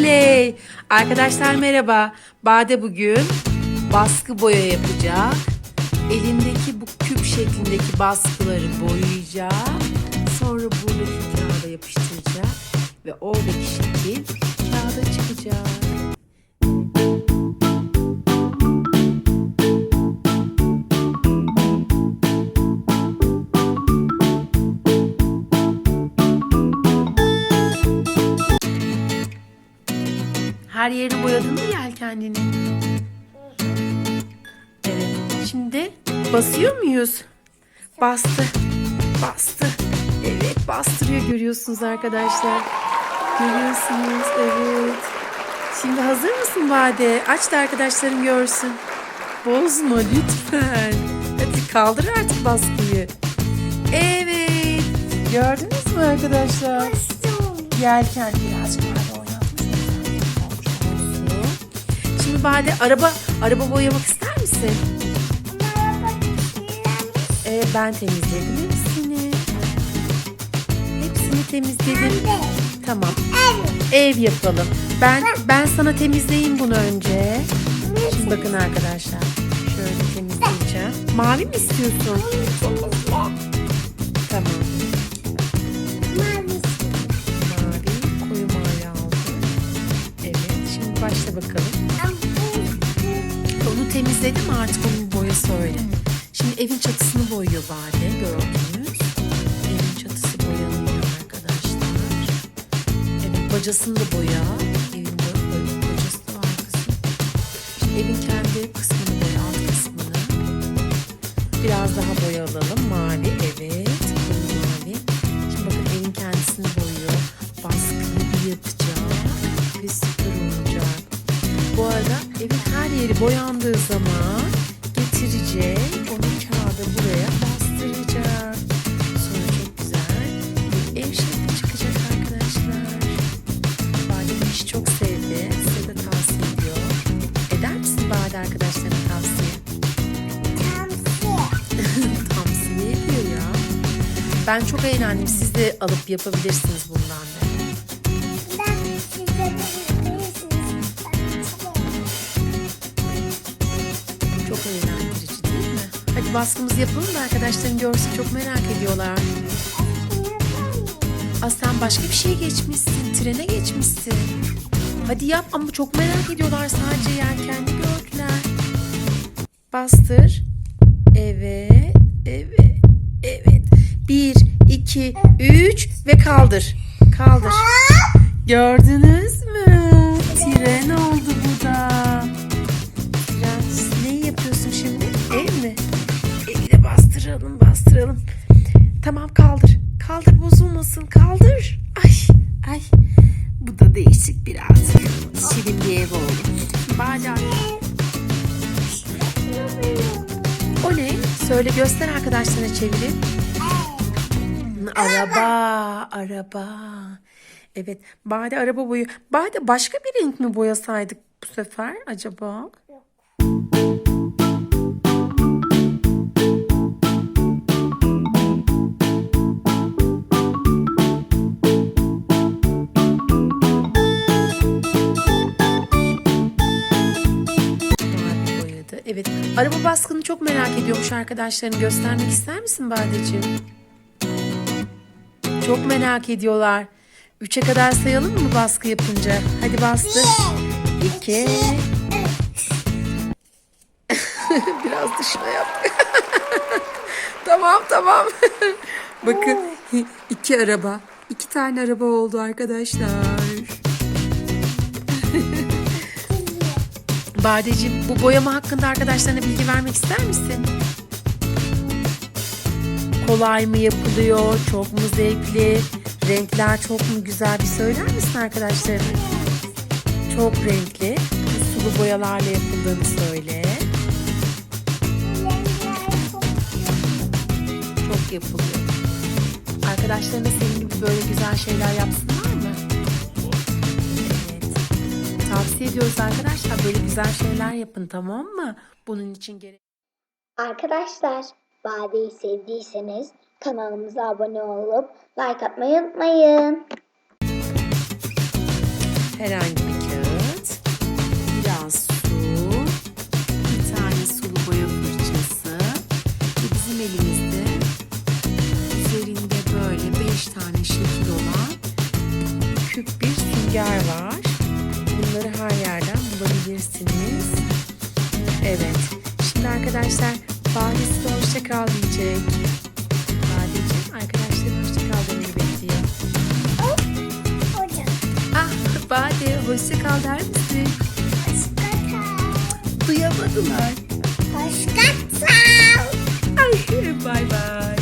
Oley! Arkadaşlar merhaba. Bade bugün baskı boya yapacak. Elindeki bu küp şeklindeki baskıları boyayacak. Sonra buradaki kağıda yapıştıracak. Ve oradaki şekil kağıda çıkacak. Her yerini boyadın mı yelkenlini? Evet. Şimdi basıyor muyuz? Bastı. Bastı. Evet bastırıyor görüyorsunuz arkadaşlar. Görüyorsunuz evet. Şimdi hazır mısın Bade? Aç da arkadaşlarım görsün. Bozma lütfen. Hadi kaldır artık baskıyı. Evet. Gördünüz mü arkadaşlar? Yelken birazcık daha Bade araba araba boyamak ister misin? Ee, ben temizledim hepsini. Hepsini temizledim. Tamam. Ev yapalım. Ben ben sana temizleyeyim bunu önce. Şimdi bakın arkadaşlar. Şöyle temizleyeceğim. Mavi mi istiyorsun? Tamam. Başla bakalım. Onu temizledim artık onun boyası öyle. Şimdi evin çatısını boyuyor Bade gördünüz. Evin çatısı boyanıyor arkadaşlar. Evet bacasını da boya. Evin bo- bacası da var kızım. Şimdi evin kendi kısmını boya alt kısmını. Biraz daha boya alalım. Boyandığı zaman getirecek. Onu kağıda buraya bastıracak. Sonra çok güzel bir ev şekli çıkacak arkadaşlar. Bade bu işi çok sevdi. Size de tavsiye ediyor. Eder misin Bade arkadaşlarına tavsiye? tavsiye ediyor ya. Ben çok eğlendim. Siz de alıp yapabilirsiniz bundan da. Çok eğlendirici değil mi? Hadi baskımızı yapalım da arkadaşlarım görsün çok merak ediyorlar. Sen başka bir şeye geçmişsin. Trene geçmişsin. Hadi yap ama çok merak ediyorlar sadece yelkenli gördüler. Bastır. Evet. Evet. Evet. Bir, iki, üç ve kaldır. Kaldır. Gördünüz mü? Tren oldu bu da. Tamam kaldır. Kaldır bozulmasın kaldır. Ay ay. Bu da değişik biraz. Şirin bir ev oldu. Bacak. O ne? Söyle göster arkadaşlarına çevirip. Araba, araba. Evet, Bade araba boyu. Bade başka bir renk mi boyasaydık bu sefer acaba? Araba baskını çok merak ediyormuş arkadaşlarını. Göstermek ister misin Badeciğim? Çok merak ediyorlar. Üçe kadar sayalım mı baskı yapınca? Hadi bastır. İki. Biraz dışına yap. tamam tamam. Bakın iki araba. iki tane araba oldu arkadaşlar. Badeciğim bu boyama hakkında arkadaşlarına bilgi vermek ister misin? Kolay mı yapılıyor? Çok mu zevkli? Renkler çok mu güzel? Bir söyler misin arkadaşlarım? Çok renkli. Sulu boyalarla yapıldığını söyle. Çok yapılıyor. Arkadaşlarına senin gibi böyle güzel şeyler yapsınlar Tavsiye ediyoruz arkadaşlar böyle güzel şeyler yapın tamam mı? Bunun için gerek Arkadaşlar, Bade'yi sevdiyseniz kanalımıza abone olup like atmayı unutmayın. herhangi bir kağıt, biraz su, bir tane sulu boya fırçası ve bizim elimizde üzerinde böyle beş tane şekil olan küp bir sünger var. Her yerden bulabilirsiniz. Evet. Şimdi arkadaşlar Bade size hoşça kal diyecek. Badeciğim arkadaşların hoşça kal demeni bekliyor. Hocam. Ah Bade hoşça kal der misin? Hoşçakal. Duyamadılar. Hoşçakal. Ay bay bay.